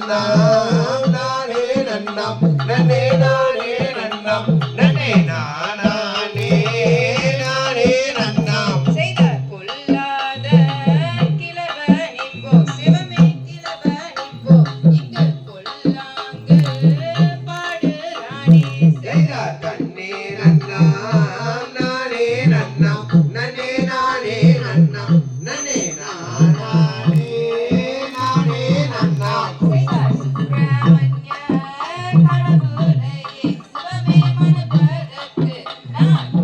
நன்னாம் நானே நன்னாம் நன்னே நானே நன்னாம் நன்னே நானே நானே நன்னாம். செய்தார் பொல்லாத கிழவனிப்போ சிவமே கிழவனிப்போ இங்கு பொல்லாங்கு பாடுறானே. செய்த தன்னே நன்னாம் நானே நன்னாம் நன்னே நானே நன்னாம் நன்னே நானே நானே that.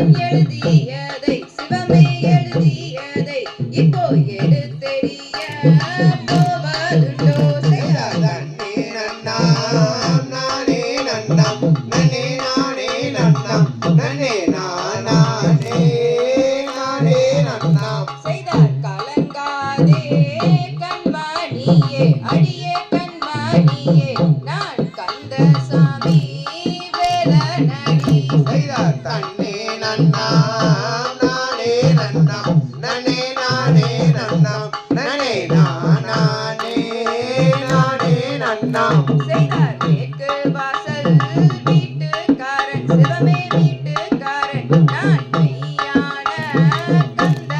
எழுதியதை சிவமே எழுதியதை இப்போ எடுத்தெறிய. போவதுண்டோ செய்தார். நானே வீட்டுக்காரன் சிவமே வீட்டுக்காரன். நான் மெய்யான கந்த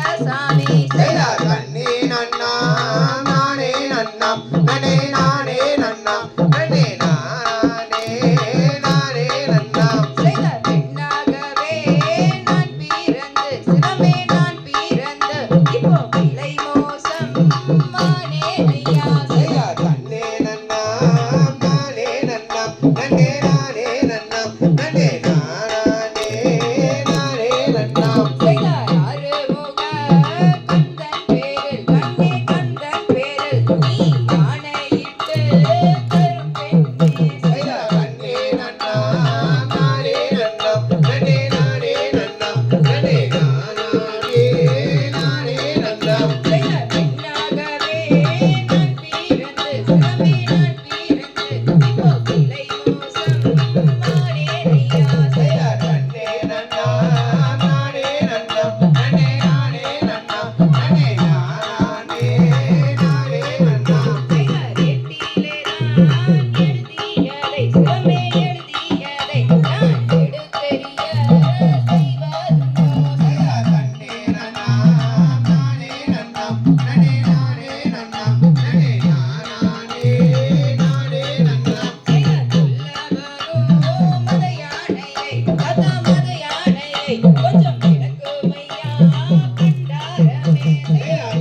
pum.